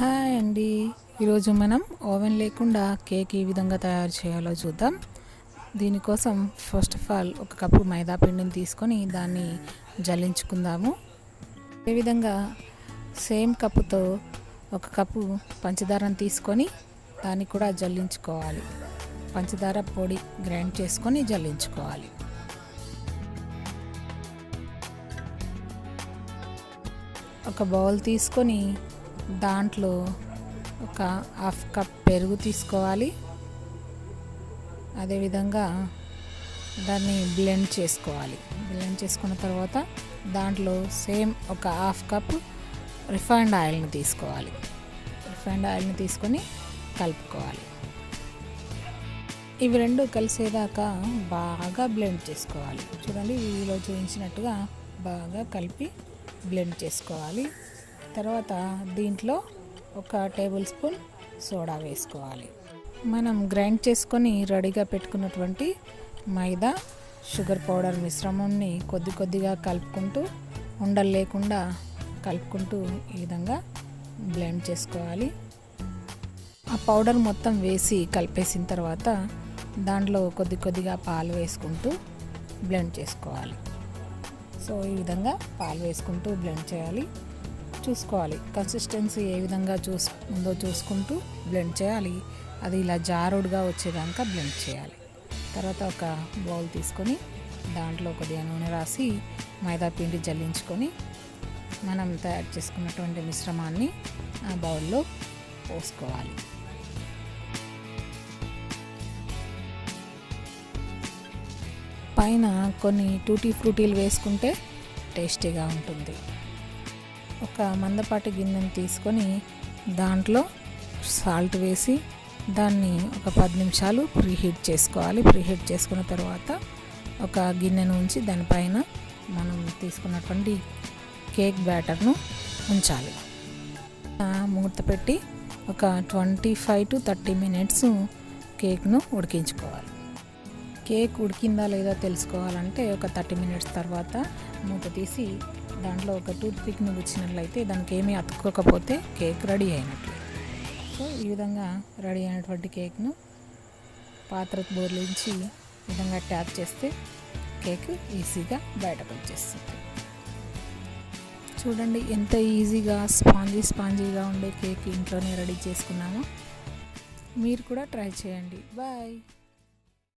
Hi అండి. ఈరోజు మనం ఓవెన్ లేకుండా కేక్ ఏ విధంగా తయారు చేయాలో చూద్దాం. దీనికోసం ఫస్ట్ ఆఫ్ ఆల్ ఒక కప్పు మైదా పిండిని తీసుకొని దాన్ని జల్లించుకుందాము. అదేవిధంగా సేమ్ కప్పుతో ఒక కప్పు పంచదారను తీసుకొని దాన్ని కూడా జల్లించుకోవాలి. పంచదార పొడి గ్రైండ్ చేసుకొని జల్లించుకోవాలి. ఒక బౌల్ తీసుకొని దాంట్లో ఒక హాఫ్ కప్ పెరుగు తీసుకోవాలి. అదేవిధంగా దాన్ని బ్లెండ్ చేసుకోవాలి. బ్లెండ్ చేసుకున్న తర్వాత దాంట్లో సేమ్ ఒక హాఫ్ కప్ రిఫైండ్ ఆయిల్ని తీసుకోవాలి. రిఫైండ్ ఆయిల్ని తీసుకొని కలుపుకోవాలి. ఇవి రెండు కలిసేదాకా బాగా బ్లెండ్ చేసుకోవాలి. చూడండి వీలో చూపించినట్టుగా బాగా కలిపి బ్లెండ్ చేసుకోవాలి. తర్వాత దీంట్లో ఒక టేబుల్ స్పూన్ సోడా వేసుకోవాలి. మనం గ్రైండ్ చేసుకొని రెడీగా పెట్టుకున్నటువంటి మైదా షుగర్ పౌడర్ మిశ్రమాన్ని కొద్ది కొద్దిగా కలుపుకుంటూ ఉండలు లేకుండా కలుపుకుంటూ ఈ విధంగా బ్లెండ్ చేసుకోవాలి. ఆ పౌడర్ మొత్తం వేసి కలిపేసిన తర్వాత దాంట్లో కొద్ది కొద్దిగా పాలు వేసుకుంటూ బ్లెండ్ చేసుకోవాలి. సో ఈ విధంగా పాలు వేసుకుంటూ బ్లెండ్ చేయాలి. చూసుకోవాలి. కన్సిస్టెన్సీ ఏ విధంగా చూస్ ఉందో చూసుకుంటూ బ్లెండ్ చేయాలి. అది ఇలా జారుడుగా వచ్చేదాకా బ్లెండ్ చేయాలి. తర్వాత ఒక బౌల్ తీసుకొని దాంట్లో కొద్దిగా నూనె రాసి మైదా పిండి జల్లించుకొని మనం తయారు చేసుకున్నటువంటి మిశ్రమాన్ని ఆ బౌల్లో పోసుకోవాలి. పైన కొన్ని టూటీ ఫ్రూటీలు వేసుకుంటే టేస్టీగా ఉంటుంది. ఒక మందపాటి గిన్నెని తీసుకొని దాంట్లో సాల్ట్ వేసి దాన్ని ఒక పది నిమిషాలు ప్రీహీట్ చేసుకోవాలి. ప్రీహీట్ చేసుకున్న తర్వాత ఒక గిన్నెను ఉంచి దానిపైన మనం తీసుకున్నటువంటి కేక్ బ్యాటర్ను ఉంచాలి. ముహూర్త పెట్టి ఒక twenty five to thirty minutes కేక్ను ఉడికించుకోవాలి. కేక్ ఉడికిందా లేదా తెలుసుకోవాలంటే ఒక థర్టీ మినిట్స్ తర్వాత మూత తీసి దాంట్లో ఒక టూత్ పిక్ని గుచ్చినట్లయితే దానికి ఏమీ అతుక్కోకపోతే కేక్ రెడీ అయినట్లే. సో ఈ విధంగా రెడీ అయినటువంటి కేక్ను పాత్రకు బోర్లించి విధంగా ట్యాప్ చేస్తే కేక్ ఈజీగా బయటకు వచ్చేస్తుంది. చూడండి ఎంత ఈజీగా స్పాంజీ స్పాంజీగా ఉండే కేక్ ఇంట్లోనే రెడీ చేసుకున్నామో. మీరు కూడా ట్రై చేయండి. బాయ్.